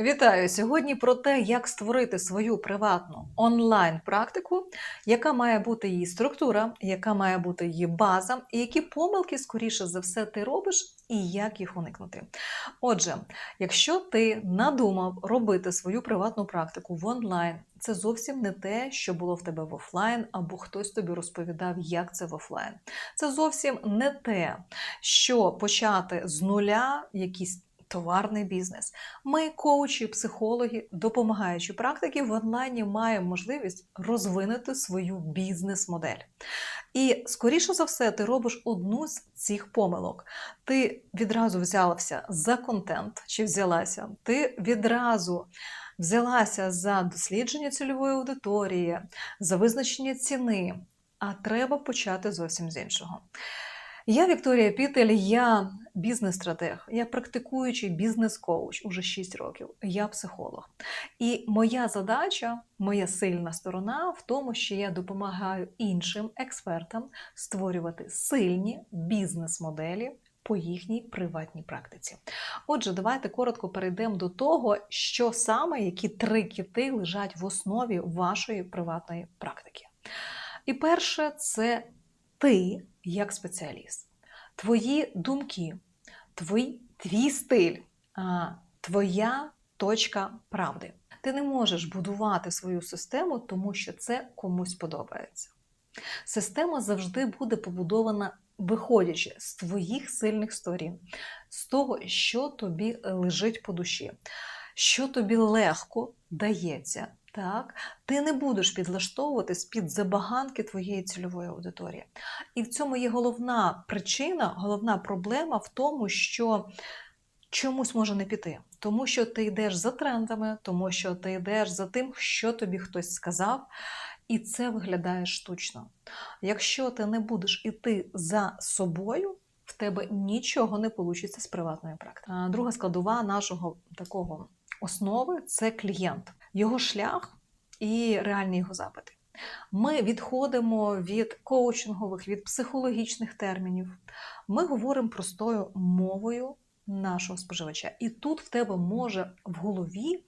Вітаю сьогодні про те, як створити свою приватну онлайн-практику, яка має бути її структура, яка має бути її база, і які помилки, скоріше за все, ти робиш, і як їх уникнути. Отже, якщо ти надумав робити свою приватну практику в онлайн, це зовсім не те, що було в тебе в офлайн, або хтось тобі розповідав, як це в офлайн. Це зовсім не те, що почати з нуля якісь товарний бізнес. Ми, коучі, психологи, допомагаючи практики, в онлайні маємо можливість розвинути свою бізнес-модель. І, скоріше за все, ти робиш одну з цих помилок. Ти відразу взявся за контент чи взялася, ти відразу взялася за дослідження цільової аудиторії, за визначення ціни, а треба почати зовсім з іншого. Я Вікторія Пітель, я бізнес-стратег, я практикуючий бізнес-коуч уже 6 років, я психолог. І моя задача, моя сильна сторона в тому, що я допомагаю іншим експертам створювати сильні бізнес-моделі по їхній приватній практиці. Отже, давайте коротко перейдемо до того, що саме які три кіти лежать в основі вашої приватної практики. І перше, це ти як спеціаліст, твої думки, твій, твій стиль, твоя точка правди. Ти не можеш будувати свою систему, тому що це комусь подобається. Система завжди буде побудована, виходячи з твоїх сильних сторін, з того, що тобі лежить по душі, що тобі легко дається. Так, ти не будеш підлаштовуватись під забаганки твоєї цільової аудиторії. І в цьому є головна причина, головна проблема в тому, що чомусь може не піти. Тому що ти йдеш за трендами, тому що ти йдеш за тим, що тобі хтось сказав, і це виглядає штучно. Якщо ти не будеш іти за собою, в тебе нічого не вийде з приватної практики. Друга складова нашого такого основи це клієнт його шлях і реальні його запити. Ми відходимо від коучингових, від психологічних термінів. Ми говоримо простою мовою нашого споживача. І тут в тебе може в голові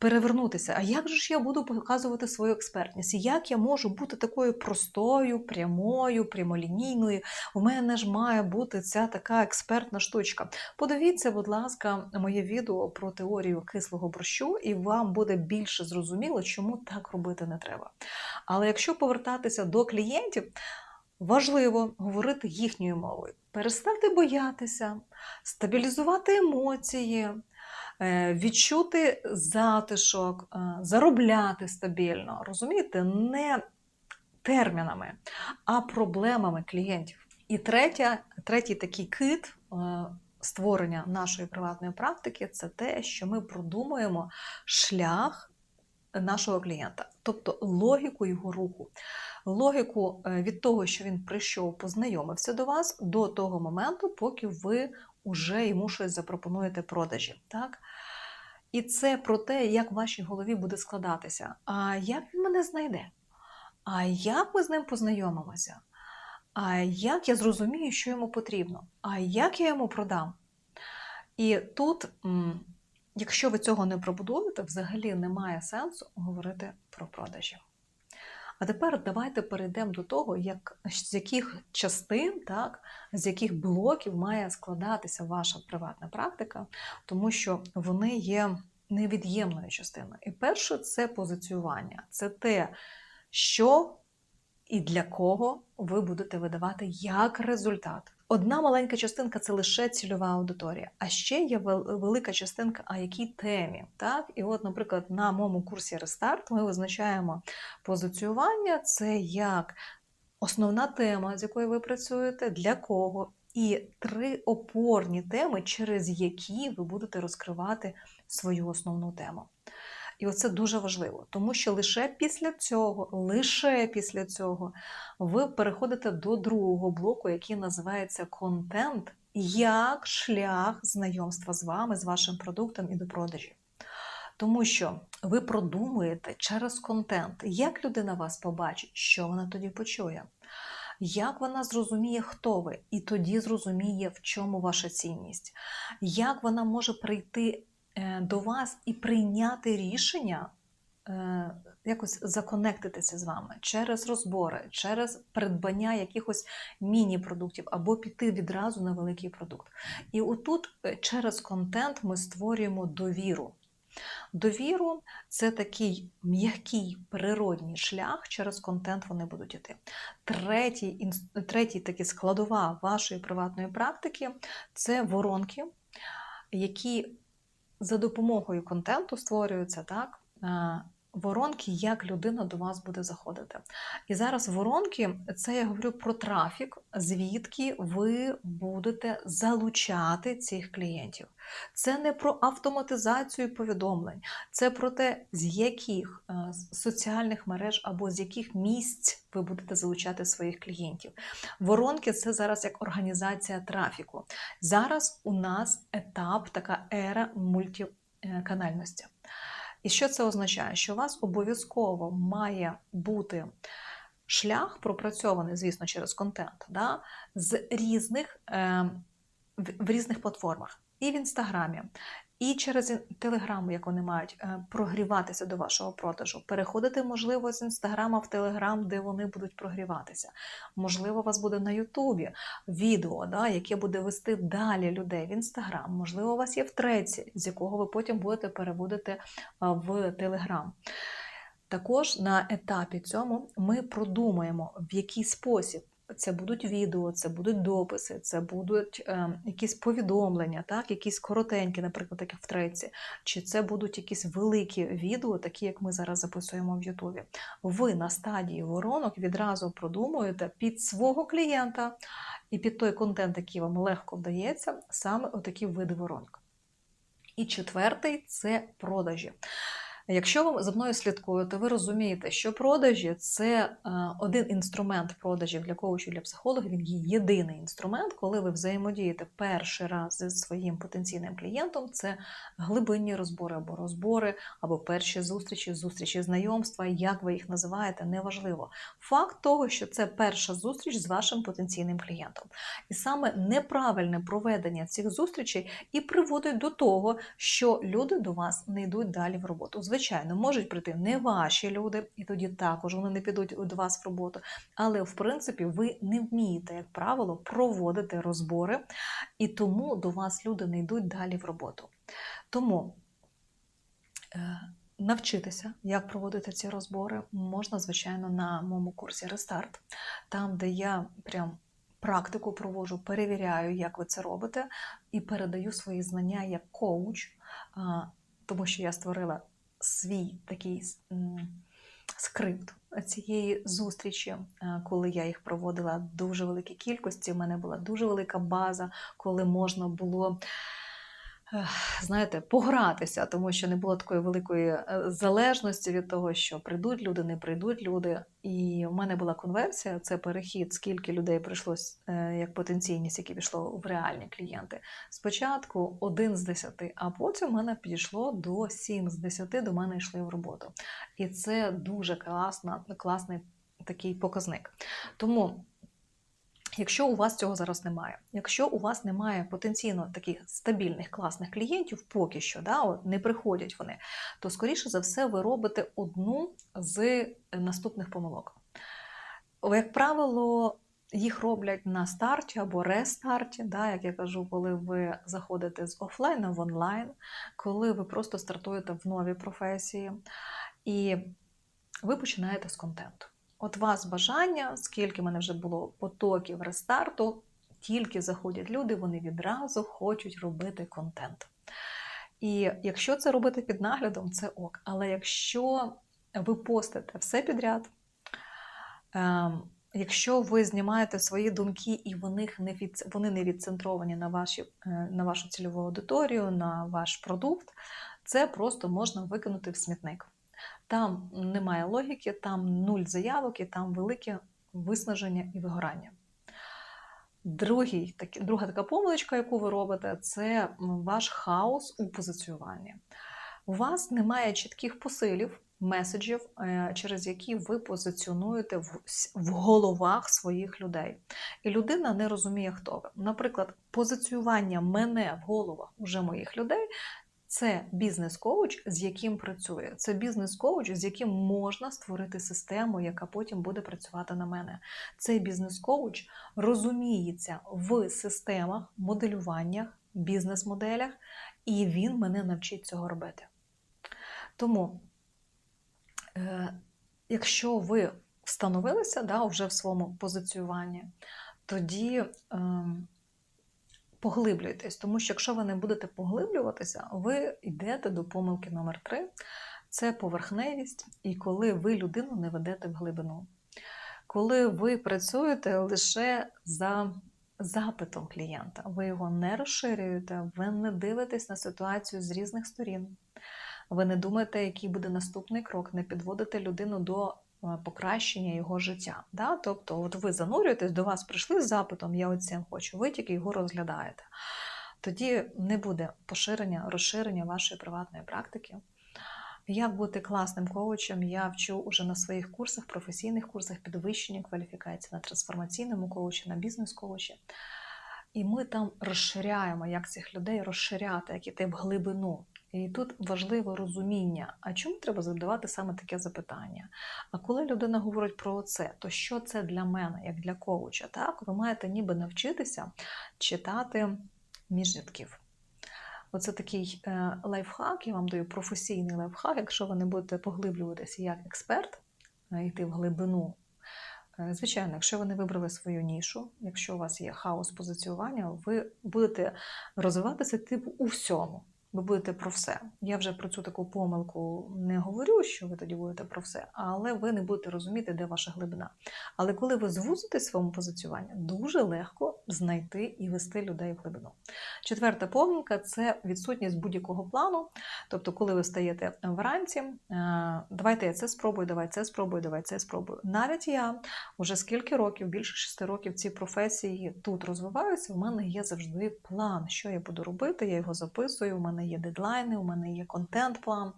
перевернутися. А як же ж я буду показувати свою експертність? Як я можу бути такою простою, прямою, прямолінійною? У мене ж має бути ця така експертна штучка. Подивіться, будь ласка, моє відео про теорію кислого борщу, і вам буде більше зрозуміло, чому так робити не треба. Але якщо повертатися до клієнтів, важливо говорити їхньою мовою, перестати боятися, стабілізувати емоції. Е, відчути затишок, е, заробляти стабільно, розумієте, не термінами, а проблемами клієнтів. І третя, третій такий кит е, створення нашої приватної практики це те, що ми продумуємо шлях нашого клієнта, тобто логіку його руху. Логіку від того, що він прийшов, познайомився до вас, до того моменту, поки ви уже йому щось запропонуєте продажі. Так? І це про те, як в вашій голові буде складатися. А як він мене знайде? А як ми з ним познайомимося? А як я зрозумію, що йому потрібно? А як я йому продам? І тут, якщо ви цього не пробудуєте, взагалі немає сенсу говорити про продажі. А тепер давайте перейдемо до того, як, з яких частин, так, з яких блоків має складатися ваша приватна практика, тому що вони є невід'ємною частиною. І перше це позиціювання. Це те, що і для кого ви будете видавати як результат. Одна маленька частинка це лише цільова аудиторія, а ще є велика частинка, а якій темі. Так? І от, наприклад, на моєму курсі Рестарт ми визначаємо позиціювання це як основна тема, з якою ви працюєте, для кого, і три опорні теми, через які ви будете розкривати свою основну тему. І оце дуже важливо, тому що лише після цього, лише після цього ви переходите до другого блоку, який називається контент, як шлях знайомства з вами, з вашим продуктом і до продажі. Тому що ви продумуєте через контент, як людина вас побачить, що вона тоді почує, як вона зрозуміє, хто ви, і тоді зрозуміє, в чому ваша цінність, як вона може прийти до вас і прийняти рішення. е, Якось законектитися з вами через розбори, через придбання якихось міні-продуктів або піти відразу на великий продукт. І отут е, через контент ми створюємо довіру. Довіру це такий м'який природній шлях, через контент вони будуть йти. Третій, третій такий складова вашої приватної практики це воронки, які за допомогою контенту створюються так. Воронки, як людина до вас буде заходити. І зараз воронки це я говорю про трафік, звідки ви будете залучати цих клієнтів. Це не про автоматизацію повідомлень, це про те, з яких е, соціальних мереж або з яких місць ви будете залучати своїх клієнтів. Воронки це зараз як організація трафіку. Зараз у нас етап, така ера мультиканальності. І що це означає? Що у вас обов'язково має бути шлях, пропрацьований, звісно, через контент, да, з різних, е, в, різних платформах. І в інстаграмі, і через телеграму, як вони мають е, прогріватися до вашого продажу, переходити, можливо, з інстаграма в телеграм, де вони будуть прогріватися. Можливо, у вас буде на Ютубі відео, да, яке буде вести далі людей в інстаграм. Можливо, у вас є в треці, з якого ви потім будете переводити в телеграм. Також на етапі цьому ми продумаємо, в який спосіб. Це будуть відео, це будуть дописи, це будуть е, якісь повідомлення, так, якісь коротенькі, наприклад, як в треці, чи це будуть якісь великі відео, такі як ми зараз записуємо в Ютубі. Ви на стадії воронок відразу продумуєте під свого клієнта і під той контент, який вам легко вдається, саме отакі види воронок. І четвертий це продажі. Якщо ви за мною слідкуєте, ви розумієте, що продажі це е, один інструмент продажів для коучів, для психологів. Він є єдиний інструмент, коли ви взаємодієте перший раз зі своїм потенційним клієнтом. Це глибинні розбори або розбори, або перші зустрічі, зустрічі знайомства, як ви їх називаєте, неважливо. Факт того, що це перша зустріч з вашим потенційним клієнтом. І саме неправильне проведення цих зустрічей і приводить до того, що люди до вас не йдуть далі в роботу. Звичайно, можуть прийти не ваші люди, і тоді також вони не підуть до вас в роботу. Але в принципі ви не вмієте, як правило, проводити розбори, і тому до вас люди не йдуть далі в роботу. Тому е, навчитися, як проводити ці розбори, можна, звичайно, на моєму курсі Рестарт, там, де я прям практику проводжу, перевіряю, як ви це робите, і передаю свої знання як коуч, тому що я створила свій такий скрипт цієї зустрічі, е, коли я їх проводила дуже великій кількості. У мене була дуже велика база, коли можна було. Знаєте, погратися, тому що не було такої великої е, залежності від того, що прийдуть люди, не прийдуть люди. І в мене була конверсія, це перехід, скільки людей прийшло е, як потенційність, які пішло в реальні клієнти. Спочатку один з десяти, а потім в мене підійшло до 7 з 10 до мене йшли в роботу. І це дуже класна, класний такий показник. Тому. Якщо у вас цього зараз немає, якщо у вас немає потенційно таких стабільних класних клієнтів, поки що да, не приходять вони, то скоріше за все ви робите одну з наступних помилок. Як правило, їх роблять на старті або рестарті, да, як я кажу, коли ви заходите з офлайну в онлайн, коли ви просто стартуєте в новій професії, і ви починаєте з контенту. От вас бажання, скільки в мене вже було потоків рестарту, тільки заходять люди, вони відразу хочуть робити контент. І якщо це робити під наглядом, це ок. Але якщо ви постите все підряд, ем, якщо ви знімаєте свої думки і вони не, від, вони не відцентровані на, ваші, е, на вашу цільову аудиторію, на ваш продукт, це просто можна викинути в смітник. Там немає логіки, там нуль заявок і там велике виснаження і вигорання. Другий, так, друга така помилочка, яку ви робите, це ваш хаос у позиціюванні. У вас немає чітких посилів, меседжів, е, через які ви позиціонуєте в, в головах своїх людей. І людина не розуміє, хто ви. Наприклад, позиціювання мене в головах уже моїх людей Це бізнес-коуч, з яким працює. Це бізнес-коуч, з яким можна створити систему, яка потім буде працювати на мене. Цей бізнес-коуч розуміється в системах, моделюваннях, бізнес-моделях, і він мене навчить цього робити. Тому, е, якщо ви встановилися да, вже в своєму позиціюванні, тоді е, поглиблюйтесь, тому що якщо ви не будете поглиблюватися, ви йдете до помилки номер 3 це поверхневість, і коли ви людину не ведете в глибину. Коли ви працюєте лише за запитом клієнта, ви його не розширюєте, ви не дивитесь на ситуацію з різних сторін. Ви не думаєте, який буде наступний крок, не підводите людину до покращення його життя. Да? Тобто, от ви занурюєтесь, до вас прийшли з запитом, я оцим хочу, ви тільки його розглядаєте. Тоді не буде поширення, розширення вашої приватної практики. Як бути класним коучем, я вчу уже на своїх курсах, професійних курсах підвищення кваліфікації на трансформаційному коучі, на бізнес-коучі. І ми там розширяємо, як цих людей розширяти, як іти в глибину. І тут важливе розуміння, а чому треба задавати саме таке запитання? А коли людина говорить про це, то що це для мене, як для коуча? Так, ви маєте ніби навчитися читати між рядків. Оце такий е, лайфхак, я вам даю професійний лайфхак, якщо ви не будете поглиблюватися як експерт, е, йти в глибину. Е, Звичайно, якщо ви не вибрали свою нішу, якщо у вас є хаос позиціювання, ви будете розвиватися типу у всьому. Ви будете про все. Я вже про цю таку помилку не говорю, що ви тоді будете про все, але ви не будете розуміти, де ваша глибина. Але коли ви звузите своєму позиціюванні, дуже легко знайти і вести людей в глибину. Четверта помилка це відсутність будь-якого плану. Тобто, коли ви встаєте вранці, е, давайте я це спробую, давай це спробую, давай це спробую. Навіть я вже скільки років, більше шести років в цій професії тут розвиваюся, в мене є завжди план, що я буду робити, я його записую, у мене є дедлайни, у мене є контент-план.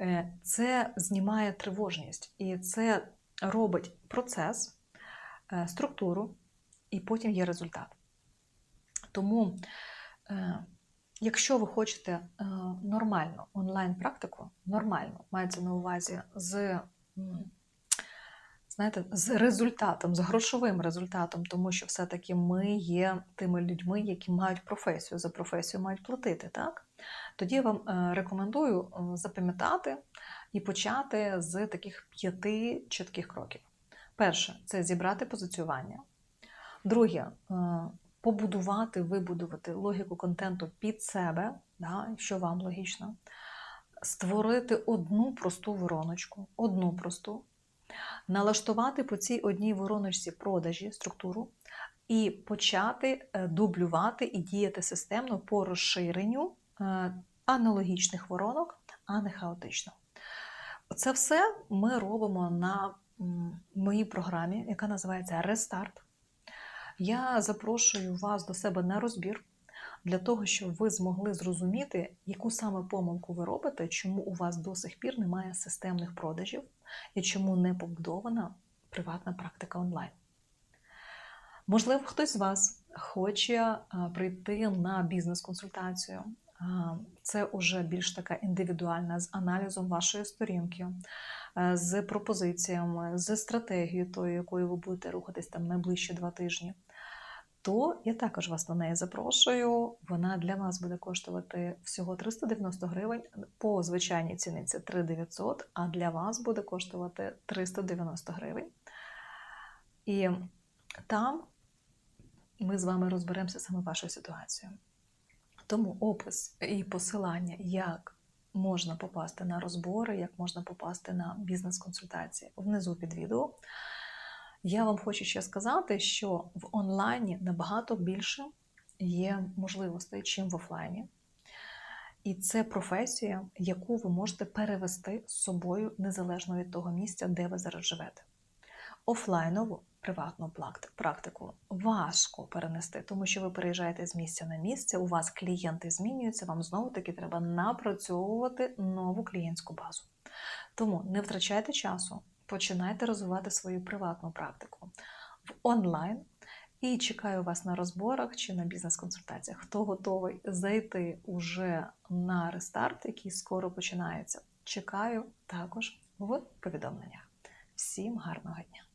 Е, Це знімає тривожність і це робить процес, е, структуру, і потім є результат. Тому, е, якщо ви хочете нормальну онлайн-практику, нормально, мається на увазі з, знаєте, з результатом, з грошовим результатом, тому що все-таки ми є тими людьми, які мають професію, за професію мають платити, так? Тоді я вам е, рекомендую е, запам'ятати і почати з таких п'яти чітких кроків. Перше це зібрати позиціювання. Друге е, побудувати, вибудувати логіку контенту під себе, да, що вам логічно, створити одну просту вороночку, одну просту, налаштувати по цій одній вороночці продажі, структуру, і почати дублювати і діяти системно по розширенню аналогічних воронок, а не хаотично. Це все ми робимо на моїй програмі, яка називається Рестарт. Я запрошую вас до себе на розбір для того, щоб ви змогли зрозуміти, яку саме помилку ви робите, чому у вас до сих пір немає системних продажів і чому не побудована приватна практика онлайн. Можливо, хтось з вас хоче прийти на бізнес-консультацію. Це вже більш така індивідуальна з аналізом вашої сторінки, е, з пропозиціями, з стратегією, тою, якою ви будете рухатись там найближчі два тижні. То я також вас на неї запрошую. Вона для вас буде коштувати всього 390 гривень. По звичайній ціні це 3900, а для вас буде коштувати 390 гривень. І там ми з вами розберемося саме вашою ситуацією. Тому опис і посилання, як можна попасти на розбори, як можна попасти на бізнес-консультації внизу під відео. Я вам хочу ще сказати, що в онлайні набагато більше є можливостей, чим в офлайні. І це професія, яку ви можете перевести з собою незалежно від того місця, де ви зараз живете. Офлайнову приватну практику важко перенести, тому що ви переїжджаєте з місця на місце, у вас клієнти змінюються, вам знову-таки треба напрацьовувати нову клієнтську базу. Тому не втрачайте часу, починайте розвивати свою приватну практику в онлайн І чекаю вас на розборах чи на бізнес-консультаціях. Хто готовий зайти уже на рестарт, який скоро починається. Чекаю також в повідомленнях. Всім гарного дня!